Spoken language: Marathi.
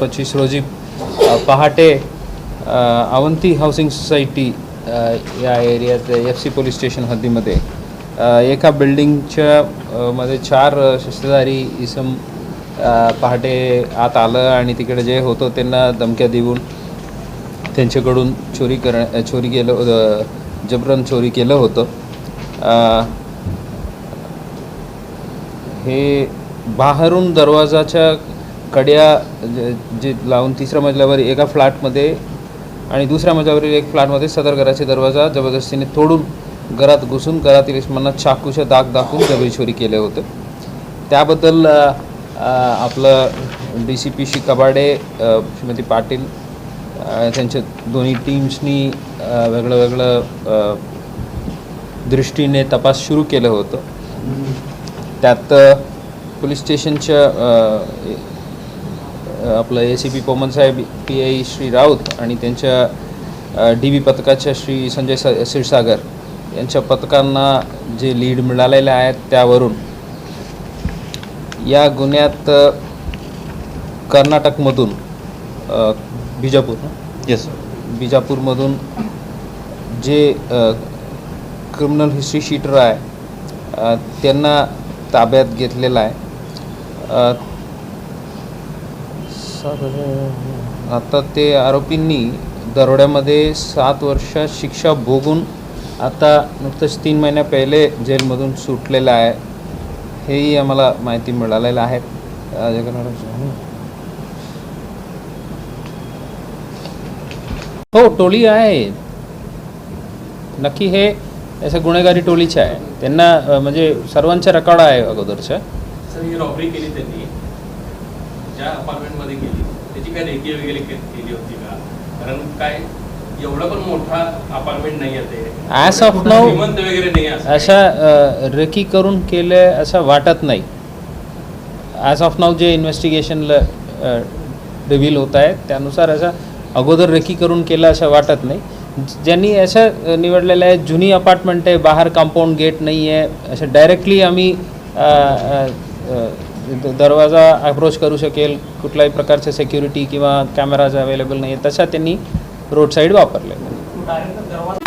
पच्चीस रोजी पहाटे अवंती हाऊसिंग सोसायटी या एरियात एफ सी पोलीस स्टेशन हद्दीमध्ये. एका बिल्डिंगच्या मध्ये चार शस्त्रधारी इसम पहाटे आत आलं आणि तिकडे जे होतं त्यांना धमक्या देऊन त्यांच्याकडून चोरी कर चोरी केलं जबरन चोरी केलं होतं. हे बाहेरून दरवाजाच्या कड्या जे जे लावून तिसऱ्या मजल्यावर एका फ्लॅटमध्ये आणि दुसऱ्या मजल्यावरील एक फ्लॅटमध्ये सदर घराचे दरवाजा जबरदस्तीने तोडून घरात घुसून घरातील इसमांना चाकूचे दाग दाखवून जबेश्वरी केले होते. त्याबद्दल आपलं डी सी पी शी कबाडे श्रीमती पाटील त्यांच्या दोन्ही टीम्सनी वेगळं वेगळं दृष्टीने तपास सुरू केलं होतं. त्यात पोलीस स्टेशनच्या आपलं ए सी पी पोमन साहेब पी आय श्री राऊत आणि त्यांच्या डी बी पथकाच्या श्री संजय स क्षीरसागर यांच्या पथकांना जे लीड मिळालेले आहेत त्यावरून या गुन्ह्यात कर्नाटकमधून बिजापूर? येस बिजापूरमधून जे क्रिमिनल हिस्ट्री शीटर आहे त्यांना ताब्यात घेतलेला आहे आता ते आरोपींनी दरोड्यामध्ये सात वर्ष शिक्षा भोगून आता नुकतंच तीन महिन्या पहिले जेलमधून सुटलेलं आहे. हेही आम्हाला माहिती मिळालेलं आहे. हो टोळी आहे. नक्की हे असं गुन्हेगारी टोळीचे आहे. त्यांना म्हणजे सर्वांच्या रेकॉर्ड आहे अगोदरच्या. सर रॉबरी केली त्यांनी. ज्या अपार्टमेंटमध्ये केली त्याची काय रेकी वगैरे केली होती का? कारण काय एवढा पण मोठा अपार्टमेंट नाही आहे श्रीमंत वगैरे नाही आहे. असं. अशा रेकी करून केले असं वाटत नाही. ॲज ऑफ नाव जे इन्व्हेस्टिगेशनला रिव्हील होत आहे त्यानुसार असं अगोदर रेकी करून केलं असं वाटत नाही. ज्यांनी असं निवडलेलं आहे जुनी अपार्टमेंट आहे बाहेर कंपाऊंड गेट नाही आहे असं डायरेक्टली आम्ही दरवाजा अप्रोच करू शकेल कुठल्याही प्रकारचे सेक्युरिटी किंवा कॅमेराज अवेलेबल नाही तशा त्यांनी रोड साईड वापरले दरवाजा